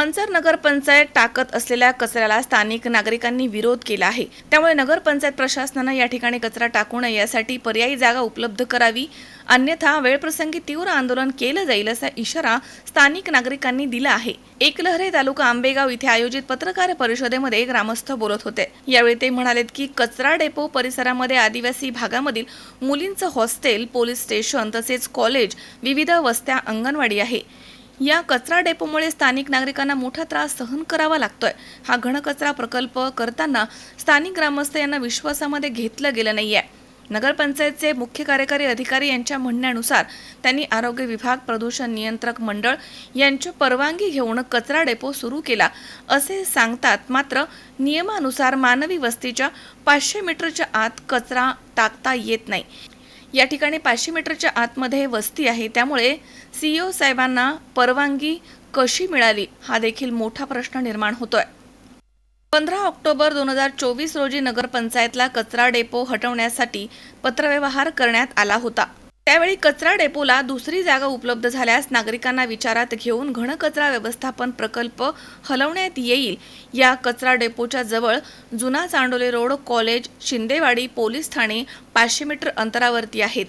मंचर नगरपंचायत टाकत असलेल्या कचऱ्याला स्थानिक नागरिकांनी विरोध केला आहे. त्यामुळे नगरपंचायत प्रशासनानं या ठिकाणी कचरा टाकू नये यासाठी पर्यायी जागा उपलब्ध करावी. अन्यथा वेळप्रसंगी तीव्र आंदोलन केलं जाईल असा इशारा स्थानिक नागरिकांनी दिला आहे. एकलहरे तालुका आंबेगाव इथे आयोजित पत्रकार परिषदेमध्ये ग्रामस्थ बोलत होते. यावेळी ते म्हणालेत की कचरा डेपो परिसरामध्ये आदिवासी भागामधील मुलींचं हॉस्टेल पोलीस स्टेशन तसेच कॉलेज विविध वस्त्या अंगणवाडी आहे. या कचरा डेपोमुळे स्थानिक नागरिकांना मोठा त्रास सहन करावा लागतोय. हा घनकचरा प्रकल्प करताना स्थानिक ग्रामस्थ यांना विश्वासामध्ये घेतलं गेलं नाहीये. नगरपंचायतचे मुख्य कार्यकारी अधिकारी यांच्या म्हणण्यानुसार त्यांनी आरोग्य विभाग प्रदूषण नियंत्रक मंडळ यांची परवानगी घेऊन कचरा डेपो सुरू केला. असे सांगतात मात्र नियमानुसार मानवी वस्तीच्या पाचशे मीटरच्या आत कचरा टाकता येत नाही. या ठिकाणी पाचशे मीटरच्या आतमध्ये वस्ती आहे. त्यामुळे सीईओ साहेबांना परवानगी कशी मिळाली हा देखील मोठा प्रश्न निर्माण होतोय. पंधरा ऑक्टोबर दोन हजार चोवीस रोजी नगरपंचायतला कचरा डेपो हटवण्यासाठी पत्रव्यवहार करण्यात आला होता. त्यावेळी कचरा डेपोला दुसरी जागा उपलब्ध झाल्यास नागरिकांना विचारात घेऊन घनकचरा व्यवस्थापन प्रकल्प हलवण्यात येईल. या कचरा डेपोच्या जवळ जुना Chandole road college Shindewadi police Thane पाचशे मीटर अंतरावरती आहेत.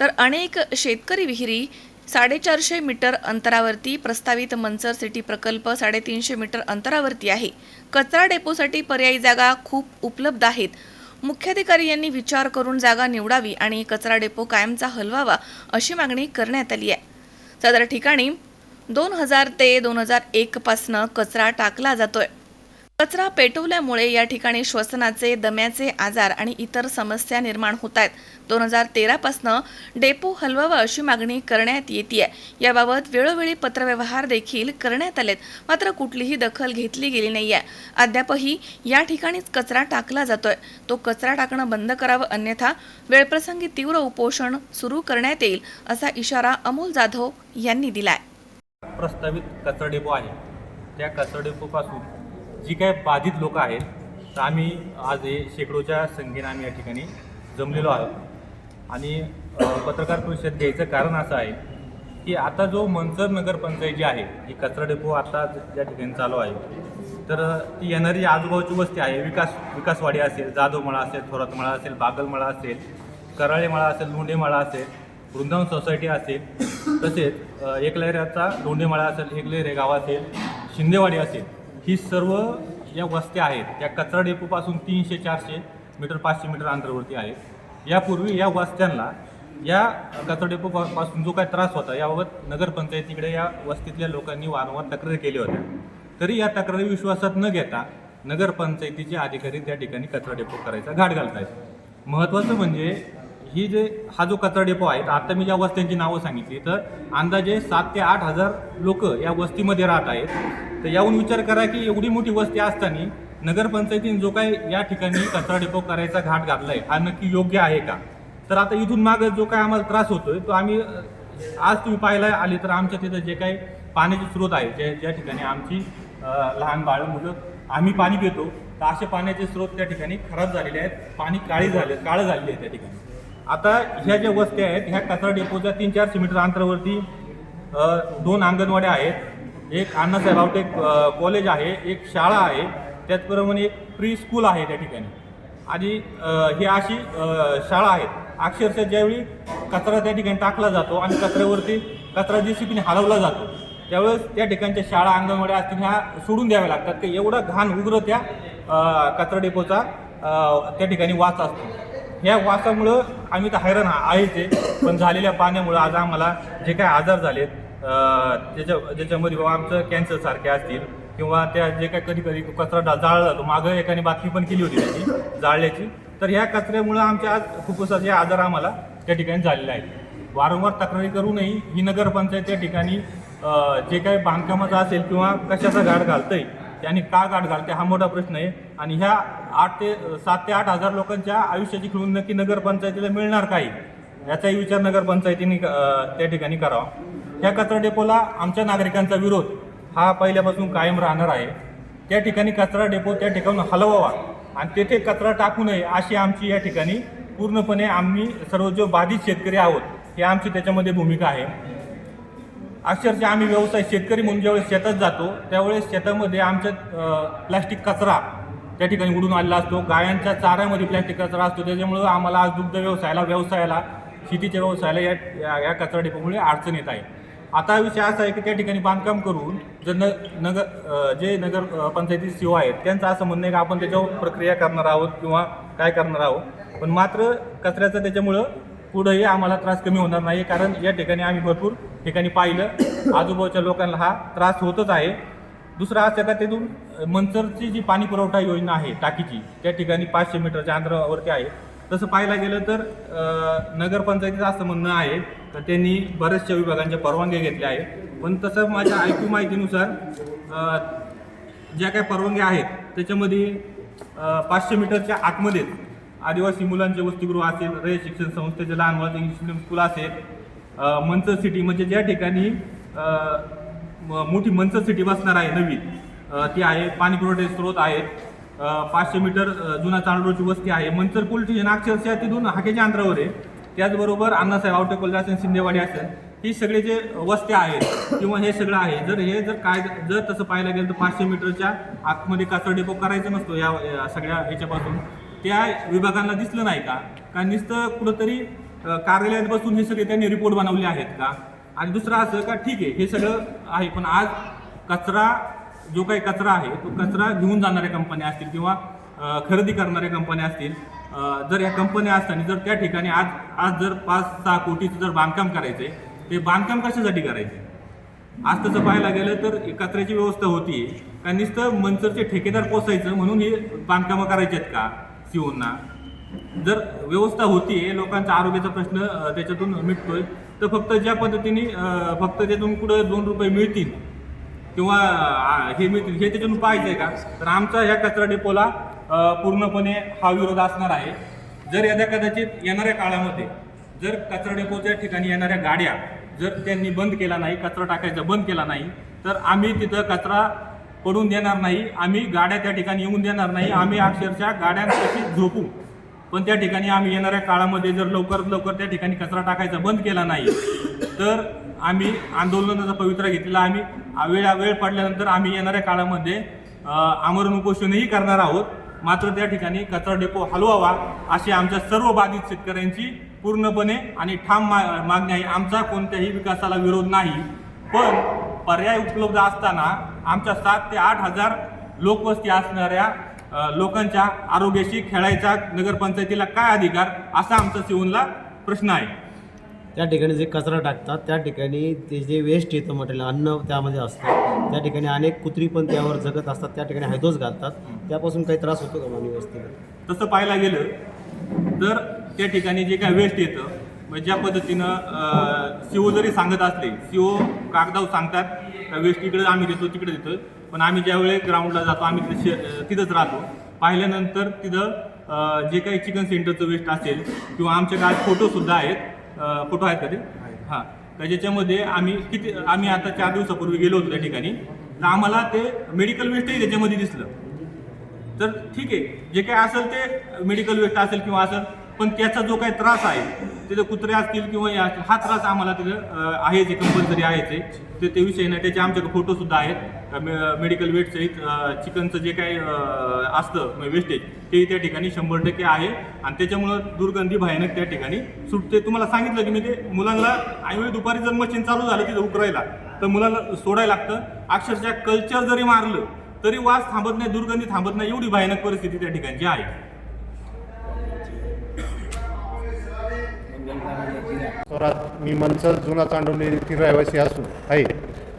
तर अनेक शेतकरी विहिरी साडेचारशे मीटर अंतरावरती प्रस्तावित मंचर सिटी प्रकल्प साडेतीनशे मीटर अंतरावरती आहे. कचरा डेपोसाठी पर्यायी जागा खूप उपलब्ध आहेत. मुख्याधिकारी यांनी विचार करून जागा निवडावी आणि कचरा डेपो कायमचा हलवावा अशी मागणी करण्यात आली आहे. सदर ठिकाणी दोन हजार ते दोन हजार एकपासनं कचरा टाकला जातोय. कचरा पेटवल्यामुळे या ठिकाणी श्वसनाचे दम्याचे आजार आणि इतर समस्या निर्माण होत आहेत. दोन हजार तेरापासनं डेपो हलवावा अशी मागणी करण्यात येते याबाबत वेळोवेळी पत्रव्यवहार देखील करण्यात आलेत. मात्र कुठलीही दखल घेतली गेली नाही आहे अद्यापही या ठिकाणीच कचरा टाकला जातोय. तो कचरा टाकणं बंद करावं अन्यथा वेळप्रसंगी तीव्र उपोषण सुरू करण्यात येईल असा इशारा अमोल जाधव यांनी दिलाय. प्रस्तावित कचरा डेपो आहे. त्या कचरा डेपोपासून जी काय बाधित लोक आहेत तर आम्ही आज हे शेकडोच्या संख्येनं आम्ही या ठिकाणी जमलेलो आहोत. आणि पत्रकार परिषद घ्यायचं कारण असं आहे की आता जो मंचर नगरपंचायत जी आहे ही कचरा डेपो आता ज्या ठिकाणी चालू आहे तर ती येणारी आजूबाजूची वस्ती आहे. विकास विकासवाडी असेल जाधवमळा असेल थोरातमळा असेल बागलमळा असेल कराळेमळा असेल लोंढेमळा असेल वृंदावन सोसायटी असेल तसेच अ, लोंढेमळा असेल एकलहरे गाव असेल शिंदेवाडी असेल ही सर्व या वस्त्या आहेत त्या कचरा डेपोपासून तीनशे चारशे मीटर पाचशे मीटर अंतरावरती आहेत. यापूर्वी या वस्त्यांना या कचरा डेपोपासून जो काय त्रास होता याबाबत नगरपंचायतीकडे या वस्तीतल्या लोकांनी वारंवार तक्रारी केल्या होत्या. तरी या तक्रारी विश्वासात न घेता नगरपंचायतीचे अधिकारी त्या ठिकाणी कचरा डेपो करायचा घाट घालतायत. महत्त्वाचं म्हणजे ही जे हा जो कचरा डेपो आहे तर आता मी ज्या वस्त्यांची नावं सांगितली तर अंदाजे सात ते आठ हजार लोक या वस्तीमध्ये राहत आहेत. तर याहून विचार करा की एवढी मोठी वस्ती असताना नगरपंचायतीने जो काय या ठिकाणी कचरा डेपो करायचा घाट घातला आहे हा नक्की योग्य आहे का? तर आता इथून मागं जो काय आम्हाला त्रास होतोय तो आम्ही आज तुम्ही पाहायला आले तर आमच्या तिथं जे काही पाण्याचे स्रोत आहे ज्या ज्या ठिकाणी आमची लहान बाळ मुलं आम्ही पाणी पितो तर असे पाण्याचे स्रोत त्या ठिकाणी खराब झालेले आहेत पाणी काळी झाले काळं झालेले आहे त्या ठिकाणी. आता ह्या ज्या वस्त्या आहेत ह्या कचरा डेपोच्या तीन चारशे मीटर अंतरावरती दोन अंगणवाड्या आहेत. एक अण्णासाहेब आवटे कॉलेज आहे एक शाळा आहे. त्याचप्रमाणे एक प्री स्कूल आहे त्या ठिकाणी. आणि ही अशी शाळा आहेत अक्षरशः ज्यावेळी कचरा त्या ठिकाणी टाकला जातो आणि कचऱ्यावरती कचरा जे हलवला जातो त्यावेळेस त्या ठिकाणच्या शाळा अंगणवाड्या असतील ह्या सोडून द्याव्या लागतात. की एवढा घाण उग्र त्या कचरा डेपोचा त्या ठिकाणी वास असतो. ह्या वासामुळं आम्ही तर हैराण आहेच आहे. पण झालेल्या पाण्यामुळं आज आम्हाला जे काय आजार झालेत अ, त्याच्या ज्याच्यामध्ये बाबा आमचं कॅन्सरसारखे असतील किंवा त्या जे काय कधी कधी कचरा डा- जाळला जातो मागं एकाने बातमी पण केली होती त्याची जाळल्याची. तर ह्या कचऱ्यामुळं आमच्या आज फुफ्फुसाचे आजार आम्हाला त्या ठिकाणी झालेले आहेत. वारंवार तक्रारी करूनही ही नगरपंचायत त्या ठिकाणी जे काही बांधकामाचं असेल किंवा कशाचा गाड आहे त्यांनी का गाठ घालते हा मोठा प्रश्न आहे. आणि ह्या आठ ते सात ते आठ हजार लोकांच्या आयुष्याची खेळून नक्की नगरपंचायतीला मिळणार काही याचाही विचार नगरपंचायतीने त्या ठिकाणी करावा. ह्या कचरा डेपोला आमच्या नागरिकांचा विरोध हा पहिल्यापासून कायम राहणार आहे. त्या ठिकाणी कचरा डेपो त्या ठिकाणी हलवावा. आणि तेथे कचरा टाकू नये अशी आमची या ठिकाणी पूर्णपणे आम्ही सर्व जो बाधित शेतकरी आहोत ही आमची त्याच्यामध्ये भूमिका आहे. अक्षरशः आम्ही व्यवसाय शेतकरी म्हणून ज्यावेळेस शेतात जातो त्यावेळेस शेतामध्ये आमच्या प्लॅस्टिक कचरा त्या ठिकाणी उडून आलेला असतो. गायांच्या चाऱ्यामध्ये प्लॅस्टिक कचरा असतो. त्याच्यामुळं आम्हाला आज दुग्ध व्यवसायाला व्यवसायाला शेतीच्या व्यवसायाला या या- कचरा डेपोमुळे अडचण येत आहे. आता विषय असा आहे की त्या ठिकाणी बांधकाम करून जर न नगर जे नगर पंचायती सीओ आहेत त्यांचं असं म्हणणं आहे की आपण त्याच्यावर प्रक्रिया करणार आहोत किंवा काय करणार आहोत. पण मात्र कचऱ्याचं त्याच्यामुळं पुढंही आम्हाला त्रास कमी होणार नाही कारण या ठिकाणी आम्ही भरपूर ठिकाणी पाहिलं आजूबाजूच्या लोकांना हा त्रास होतच आहे. दुसरा असं का तिथून मंचरची जी पाणी पुरवठा योजना आहे टाकीची त्या ठिकाणी पाचशे मीटरच्या अंतरावरती आहे तसं पाहायला गेलं तर नगरपंचायतीचं असं म्हणणं आहे तर त्यांनी बऱ्याचशा विभागांच्या परवानग्या घेतल्या आहेत. पण तसं माझ्या ऐकू माहितीनुसार ज्या काही परवानग्या आहेत त्याच्यामध्ये पाचशे मीटरच्या आतमध्येच आदिवासी मुलांचे वसतिगृह असेल रय शिक्षण संस्थेचे लहान मुलांचे इंग्लिश मिडियम स्कूल असेल मंच सिटी म्हणजे ज्या ठिकाणी म- मोठी मंच सिटी बसणार आहे नवीन ती आहे पाणीपुरवठे स्रोत आहेत. पाचशे मीटर जुना चांदोडची वस्ती आहे. मंचर पोलीस स्टेशन अक्षरशः तिथून हाकेच्या अंतरावर आहे. त्याचबरोबर अण्णासाहेब आवटे कॉलेज असेल शिंदेवाडी असेल ही सगळे जे वस्त्या आहेत किंवा हे सगळं आहे जर हे जर काय जर तसं पाहायला गेलं तर पाचशे मीटरच्या आतमध्ये कचरा डेपो करायचा नसतो या या सगळ्या ह्याच्यापासून. त्या विभागांना दिसलं नाही का? का नुसतं कुठंतरी कार्यालयात बसून हे सगळे त्यांनी रिपोर्ट बनवले आहेत का? आणि दुसरं असं का ठीक आहे हे सगळं आहे पण आज कचरा जो काही कचरा आहे तो कचरा घेऊन जाणाऱ्या कंपन्या असतील किंवा खरेदी करणाऱ्या कंपन्या असतील जर या कंपन्या असताना जर त्या ठिकाणी आज आज जर पाच सहा कोटीचं जर बांधकाम करायचं आहे ते बांधकाम कशासाठी करायचे आज तसं पाहायला गेलं तर कचऱ्याची व्यवस्था होती का नुसतं मंचरचे ठेकेदार पोसायचं म्हणून हे बांधकामं करायचे आहेत का सीओना? जर व्यवस्था होतीये लोकांचा आरोग्याचा प्रश्न त्याच्यातून मिटतोय तर फक्त ज्या पद्धतीने फक्त त्यातून कुठं दोन रुपये मिळतील किंवा हे मिळतील हे त्याच्यातून पाहिजे का? तर आमचा ह्या कचरा डेपोला पूर्णपणे हा विरोध असणार आहे. जर यदा कदाचित येणाऱ्या काळामध्ये जर कचरा डेपोच्या ठिकाणी येणाऱ्या गाड्या जर त्यांनी बंद केला नाही कचरा टाकायचा बंद केला नाही तर आम्ही तिथं कचरा पडून देणार नाही आम्ही गाड्या त्या ठिकाणी येऊन देणार नाही आम्ही अक्षरशः गाड्यांपाशी झोपू. पण त्या ठिकाणी आम्ही येणाऱ्या काळामध्ये जर लवकरात लवकर त्या ठिकाणी कचरा टाकायचा बंद केला नाही तर आम्ही आंदोलनाचा पवित्रा घेतलेला आम्ही वेळ वेळ पडल्यानंतर आम्ही येणाऱ्या काळामध्ये आमरण उपोषणही करणार आहोत. मात्र त्या ठिकाणी कचरा डेपो हलवावा अशी आमच्या सर्व बाधित शेतकऱ्यांची पूर्णपणे आणि ठाम मा मागणी आहे. आमचा कोणत्याही विकासाला विरोध नाही. पण पर्याय उपलब्ध असताना आमच्या सात ते आठ हजार लोकवस्ती असणाऱ्या लोकांच्या आरोग्याशी खेळायचा नगरपंचायतीला काय अधिकार असा आमचा सिवनला प्रश्न आहे. त्या ठिकाणी जे कचरा टाकतात त्या ठिकाणी ते जे वेस्ट येतं मटेरियल अन्न त्यामध्ये असतं. त्या ठिकाणी अनेक कुत्री पण त्यावर जगत असतात त्या ठिकाणी हैदोस घालतात. त्यापासून काही त्रास होतो का मानवी वस्तीला तसं पाहायला गेलं तर त्या ठिकाणी जे काय वेस्ट येतं म्हणजे ज्या पद्धतीनं सीओ जरी सांगत असले सीओ कागदावर सांगतात का वेस्ट इकडे आम्ही देतो तिकडे देतो. पण आम्ही ज्यावेळेस ग्राउंडला जातो आम्ही तिथे शे- तिथंच राहतो. पाहिल्यानंतर तिथं जे काही चिकन सेंटरचं वेस्ट असेल किंवा आमच्याकडे आज फोटोसुद्धा आहेत. फोटो आहेत का ते? हां. तर ज्याच्यामध्ये आम्ही किती आम्ही आता चार दिवसापूर्वी गेलो होतो त्या ठिकाणी. तर आम्हाला ते मेडिकल वेस्टही त्याच्यामध्ये दिसलं. तर ठीक आहे. जे काय असेल ते मेडिकल वेस्ट असेल किंवा असेल पण त्याचा जो काही त्रास आहे तिथे कुत्रे असतील किंवा हे असतील हा त्रास आम्हाला तिथं आहे जे कंपल्सरी आहे. ते ते ते विषय नाही. त्याचे आमच्याकडे फोटोसुद्धा आहेत. मेडिकल वेटसहित चिकनचं जे काही असतं वेस्टेज ते त्या ठिकाणी शंभर टक्के आहे. आणि त्याच्यामुळं दुर्गंधी भयानक त्या ठिकाणी सुटते. तुम्हाला सांगितलं की मी ते मुलांना ऐनवेळी दुपारी जर मशीन चालू झालं तिथं उकरायला तर मुलांना सोडायला लागतं. अक्षरशः कल्चर जरी मारलं तरी वास थांबत नाही दुर्गंधी थांबत नाही. एवढी भयानक परिस्थिती त्या ठिकाणची आहे. स्वरात मी मनसर जुना चांडवली येथील रहिवासी असून आहे.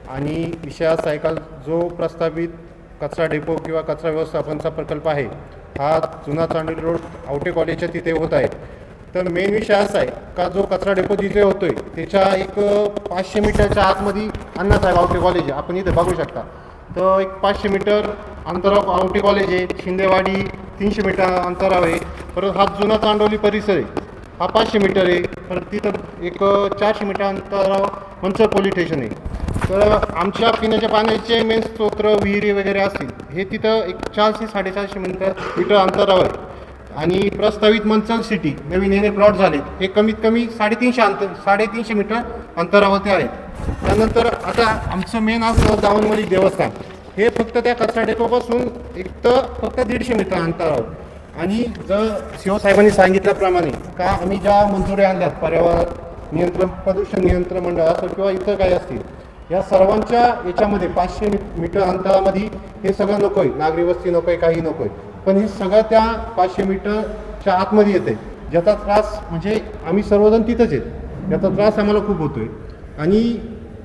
आणि विषय असा आहे का जो प्रस्तावित कचरा डेपो किंवा कचरा व्यवस्थापनचा प्रकल्प आहे हा जुना चांडोली रोड आवटे कॉलेजच्या तिथे होत आहे. तर मेन विषय असा आहे का जो कचरा डेपो तिथे आहे त्याच्या एक पाचशे मीटरच्या आतमध्ये अण्णासाहेब आवटे कॉलेज आहे. आपण इथे बघू शकता. तर एक पाचशे मीटर अंतरावर आवटे कॉलेज आहे. शिंदेवाडी तीनशे मीटर अंतरावर आहे. परत हा जुना चांडोली परिसर आहे. हा पाचशे मीटर आहे. परत तिथं एक चारशे मीटर अंतरावर मंचर पोलीस स्टेशन आहे. तर आमच्या पिण्याच्या पाण्याचे मेन स्तोत्र विहिरी वगैरे असतील हे तिथं एक चारशे साडेचारशे मीटर मीटर अंतरावर आहे. आणि प्रस्तावित मंचल सिटी नवीन येणे प्लॉट झाले. हे कमीत कमी साडेतीनशे अंतर साडेतीनशे मीटर अंतरावरती आहेत त्यानंतर आता आमचं मेन असं दावणवडी देवस्थान. हे फक्त त्या कचरा डेपोपासून एक तर फक्त दीडशे मीटर अंतरावर. आणि जर शिवसाहेबांनी सांगितल्याप्रमाणे का आम्ही ज्या मंजुऱ्या आणल्यात पर्यावरण नियंत्रण प्रदूषण नियंत्रण मंडळ असो किंवा इतर काही असतील या सर्वांच्या याच्यामध्ये पाचशे मीटर अंतरामध्ये हे सगळं नकोय नागरी वस्ती नकोय काही नकोय. पण हे सगळं त्या पाचशे मीटरच्या आतमध्ये येते ज्याचा त्रास म्हणजे आम्ही सर्वजण तिथंच आहेत. याचा त्रास आम्हाला खूप होतोय. आणि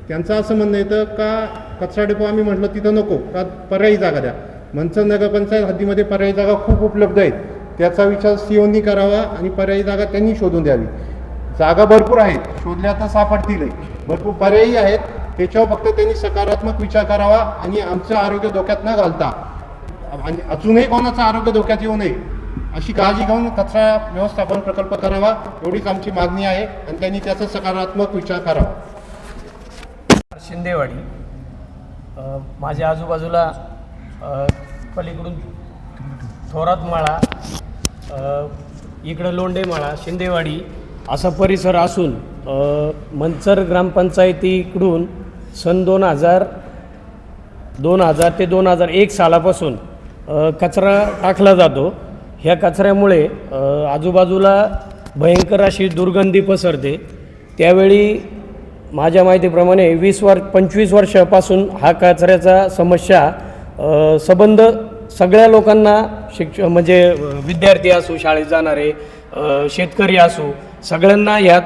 त्यांचं असं म्हणणं येतं का कचरा डेपो आम्ही म्हटलं तिथं नको. का पर्यायी जागा द्या. मंचर नगरपंचायत हद्दीमध्ये पर्यायी जागा खूप उपलब्ध आहेत. त्याचा विचार सीओनी करावा आणि पर्यायी जागा त्यांनी शोधून द्यावी. जागा भरपूर आहेत. शोधल्या तर सापडतील. भरपूर पर्यायी आहेत. त्याच्यावर फक्त त्यांनी सकारात्मक विचार करावा आणि आमचं आरोग्य धोक्यात न घालता आणि अजूनही कोणाचं आरोग्य धोक्यात येऊ नये अशी काळजी घेऊन कचरा व्यवस्थापन प्रकल्प करावा एवढीच आमची मागणी आहे आणि त्यांनी त्याचा सकारात्मक विचार करावा. शिंदेवाडी. माझ्या आजूबाजूला पलीकडून थोरात माळा इकडं लोंडेमाळा शिंदेवाडी असा परिसर असून मंचर ग्रामपंचायतीकडून सन दोन हजार दोन हजार ते दोन हजार एक सालापासून कचरा टाकला जातो. ह्या कचऱ्यामुळे आजूबाजूला भयंकर अशी दुर्गंधी पसरते. त्यावेळी माझ्या माहितीप्रमाणे वीस वर पंचवीस वर्षापासून हा कचऱ्याचा समस्या संबंध सगळ्या लोकांना शिक्ष म्हणजे विद्यार्थी असो शाळेत जाणारे शेतकरी असो सगळ्यांना ह्या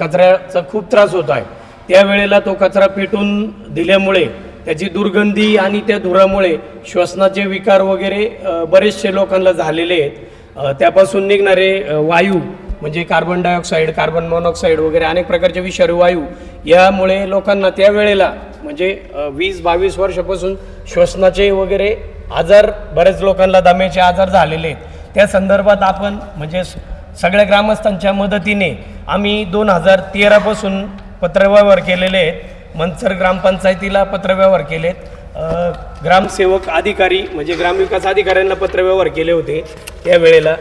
कचऱ्याचा खूप त्रास होत आहे. त्यावेळेला तो कचरा पेटून दिल्यामुळे त्याची दुर्गंधी आणि त्या धुरामुळे श्वसनाचे विकार वगैरे बरेचसे लोकांना झालेले आहेत. त्यापासून निघणारे वायू म्हणजे कार्बन डायऑक्साईड कार्बन मोनॉक्साईड वगैरे अनेक प्रकारचे विषारी वायू यामुळे लोकांना त्यावेळेला म्हणजे वीस बावीस वर्षापासून श्वसनाचे वगैरे आजार बरेच लोकांना दम्याचे आजार झालेले आहेत. त्या संदर्भात आपण म्हणजे स- सगळ्या ग्रामस्थांच्या मदतीने आम्ही दोन हजार तेरापासून पत्रव्यवहार केलेले आहेत. मंचर ग्रामपंचायतीला पत्रव्यवहार केले आहेत. ग्रामसेवक अधिकारी म्हणजे ग्रामविकास अधिकाऱ्यांना पत्रव्यवहार केले होते त्यावेळेला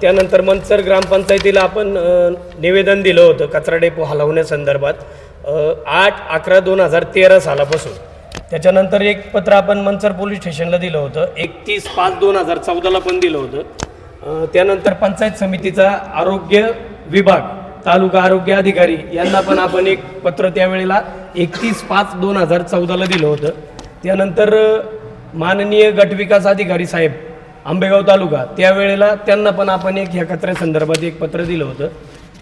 त्यानंतर मंचर ग्रामपंचायतीला आपण निवेदन दिलं होतं कचरा डेपो हलवण्यासंदर्भात आठ अकरा दोन हजार तेरा सालापासून. त्याच्यानंतर एक पत्र आपण मंचर पोलीस स्टेशनला दिलं होतं. एकतीस पाच दोन हजार चौदाला पण दिलं होतं. त्यानंतर पंचायत समितीचा आरोग्य विभाग तालुका आरोग्य अधिकारी यांना पण आपण एक पत्र त्यावेळेला एकतीस पाच दोन हजार चौदाला दिलं होतं. त्यानंतर माननीय गटविकास अधिकारी साहेब आंबेगाव तालुका. त्यावेळेला त्यांना पण आपण एक ह्या कचऱ्यासंदर्भात एक पत्र दिलं होतं.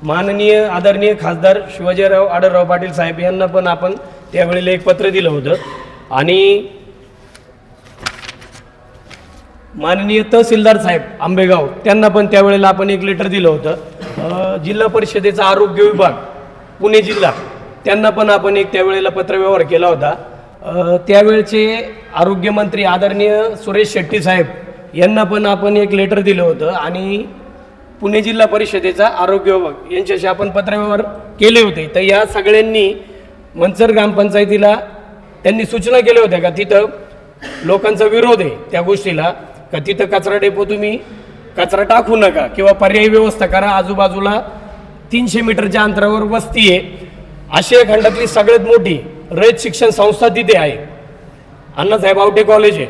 माननीय आदरणीय खासदार शिवाजीराव आडरराव पाटील साहेब यांना पण आपण त्यावेळेला एक पत्र दिलं होतं. आणि माननीय तहसीलदार साहेब आंबेगाव त्यांना पण त्यावेळेला आपण एक लेटर दिलं होतं. जिल्हा परिषदेचा आरोग्य विभाग पुणे जिल्हा त्यांना पण आपण एक त्यावेळेला पत्रव्यवहार केला होता. त्यावेळचे आरोग्यमंत्री आदरणीय सुरेश शेट्टी साहेब यांना पण आपण एक लेटर दिलं होतं आणि पुणे जिल्हा परिषदेचा आरोग्य विभाग यांच्याशी आपण पत्रव्यवहार केले होते. तर या सगळ्यांनी मंचर ग्रामपंचायतीला त्यांनी सूचना केल्या होत्या का तिथं लोकांचा विरोध आहे त्या गोष्टीला का तिथं कचरा डेपो तुम्ही कचरा टाकू नका किंवा पर्यायी व्यवस्था करा आजूबाजूला तीनशे मीटरच्या अंतरावर वस्ती आहे. आशिया खंडातली सगळ्यात मोठी रयत शिक्षण संस्था तिथे आहे. अण्णासाहेब आवटे कॉलेज आहे.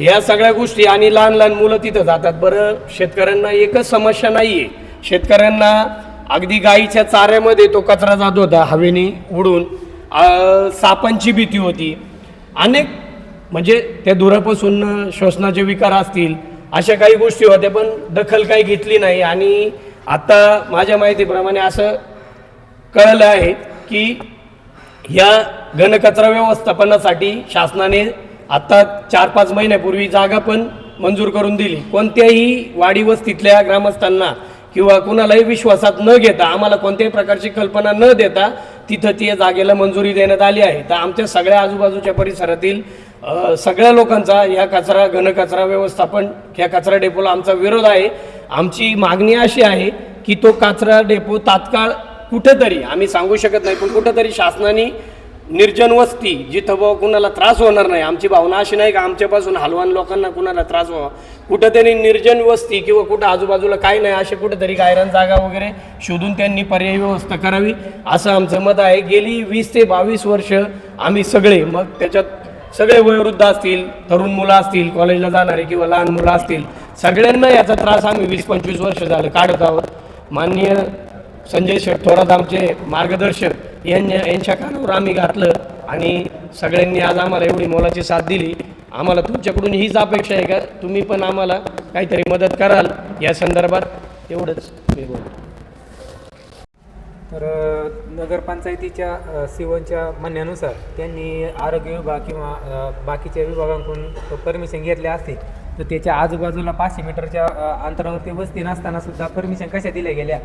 या सगळ्या गोष्टी आणि लहान लहान मुलं तिथं जातात. बरं शेतकऱ्यांना एकच समस्या नाही आहे शेतकऱ्यांना अगदी गाईच्या चाऱ्यामध्ये तो कचरा जात होता हवेने उडून. सापांची भीती होती. अनेक म्हणजे त्या धुरापासून श्वसनाचे विकार असतील अशा काही गोष्टी होत्या पण दखल काही घेतली नाही. आणि आत्ता माझ्या माहितीप्रमाणे असं कळलं आहे की या घनकचरा व्यवस्थापनासाठी शासनाने आता चार पाच महिन्यापूर्वी जागा पण मंजूर करून दिली. कोणत्याही वाडी वस्तीतल्या ग्रामस्थांना किंवा कुणालाही विश्वासात न घेता आम्हाला कोणत्याही प्रकारची कल्पना न देता तिथं ती जागेला मंजुरी देण्यात आली आहे. तर आमच्या सगळ्या आजूबाजूच्या परिसरातील सगळ्या लोकांचा या कचरा घनकचरा व्यवस्थापन ह्या कचरा डेपोला आमचा विरोध आहे. आमची मागणी अशी आहे की तो कचरा डेपो तात्काळ कुठंतरी आम्ही सांगू शकत नाही पण कुठंतरी शासनाने निर्जन वस्ती जिथं बाबा कुणाला त्रास होणार नाही. आमची भावना अशी नाही का आमच्यापासून हलवान लोकांना कुणाला त्रास व्हावा. कुठंतरी निर्जन वस्ती किंवा कुठं आजूबाजूला काही नाही असे कुठंतरी गायरान जागा वगैरे शोधून त्यांनी पर्यायी व्यवस्था करावी. असं आमचं मत आहे. गेली वीस ते बावीस वर्ष आम्ही सगळे मग त्याच्यात सगळे वयोवृद्ध असतील तरुण मुलं असतील कॉलेजला जाणारे किंवा लहान मुलं असतील सगळ्यांना याचा त्रास आम्ही वीस पंचवीस वर्ष झालं. काढत आहोत. माननीय संजय शेठ थोरात आमचे मार्गदर्शक यांच्या यांच्या कानावर आम्ही घातलं आणि सगळ्यांनी आज आम्हाला एवढी मोलाची साथ दिली. आम्हाला तुमच्याकडून हीच अपेक्षा आहे का? तुम्ही पण आम्हाला काहीतरी मदत कराल. या संदर्भात एवढंच मी बोलतो. तर नगरपंचायतीच्या सिवनच्या म्हणण्यानुसार त्यांनी आरोग्य विभाग किंवा बाकीच्या विभागांकडून परमिशन घेतले असते. तर त्याच्या आजूबाजूला पाचशे मीटरच्या अंतरावरती वस्ती नसताना सुद्धा परमिशन कशा दिल्या गेल्या?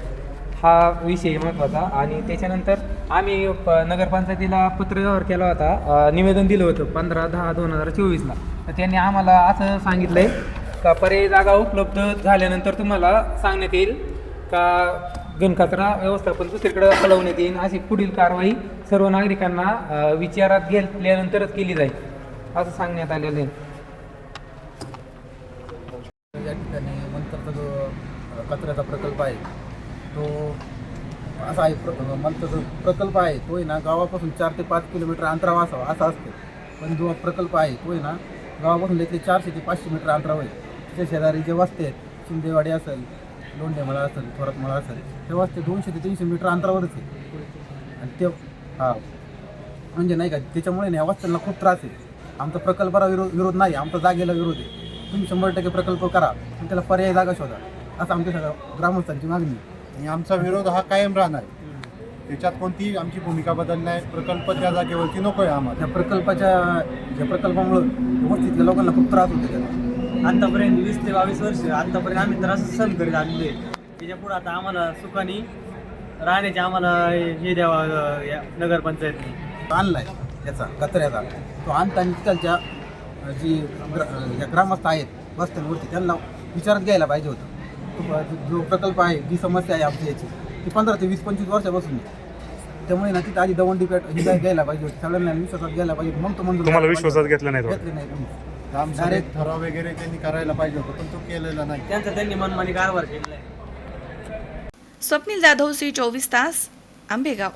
हा विषय महत्त्वाचा आणि त्याच्यानंतर आम्ही प नगरपंचायतीला पत्रव्यवहार केला होता. अ, निवेदन दिलं होतं पंधरा दहा दोन हजार चोवीसला. तर त्यांनी आम्हाला असं सांगितलं आहे का पर्यायी जागा उपलब्ध झाल्यानंतर तुम्हाला सांगण्यात येईल का घनकचरा व्यवस्थापन दुसरीकडे हलवण्यात येईल अशी पुढील कारवाई सर्व नागरिकांना अ, विचारात घेतल्यानंतरच केली जाईल. असं सांगण्यात आलेलं आहे. या ठिकाणी मंतरचा जो अ, कचऱ्याचा प्रकल्प आहे तो असा आहे मनचा जो प्रकल्प आहे तो आहे ना गावापासून चार ते पाच किलोमीटर अंतरावर असावा असा असतो. पण जो प्रकल्प आहे तो आहे ना गावापासून ते चारशे ते पाचशे मीटर अंतरावर आहे. त्याच्या शेजारी जे वस्ते आहेत शिंदेवाडी असेल लोंढेमळा असेल थोरातमळा असेल ते वस्ते दोनशे ते तीनशे मीटर अंतरावरच आहे. आणि ते हा. म्हणजे नाही का त्याच्यामुळे ना वस्त्यांना खूप त्रास आहे. आमचा प्रकल्पाला विरोध विरोध नाही आमचा जागेला विरोध आहे. तुम्ही शंभर टक्के प्रकल्प करा आणि त्याला पर्याय जागा शोधा असं आमच्या सगळ्या ग्रामस्थांची मागणी आहे. आणि आमचा विरोध हा कायम राहणार त्याच्यात कोणतीही आमची भूमिका बदल नाही. प्रकल्प त्या जागेवरती नको आहे आम्हाला. त्या प्रकल्पाच्या ज्या प्रकल्पामुळं वस्तीतल्या लोकांना खूप त्रास होतो त्याला आतापर्यंत वीस ते बावीस वर्ष आतापर्यंत आम्ही त्रास सहन करीत आलेले त्याच्या पुढे आता आम्हाला सुखाने राहण्याचे आम्हाला हे द्यावा नगरपंचायतने. आणलाय त्याचा कचऱ्याचा. तो आणताना तिथलच्या जी ग्र ग्रामस्थ आहेत वस्त्यांवरती त्यांना विचारात घ्यायला पाहिजे होतं. जो प्रकल्प आहे जी समस्या आहे आमच्या याची ती पंधरा ते वीस पंचवीस वर्षापासून आहे. त्यामुळे ना तिथं आधी दवंडी पेट ही जाय- घ्यायला पाहिजे होती सगळ्यांना विश्वासात घ्यायला पाहिजे मग तो मंजूर तुम्हाला विश्वासात घेतलं नाही घेतले नाही कोणी. ठराव वगैरे त्यांनी करायला पाहिजे होतं पण तो केलेला नाही. त्यांचा त्यांनी मनमानी कारभार केलेला आहे. स्वप्नील जाधव सी चोवीस तास आंबेगाव.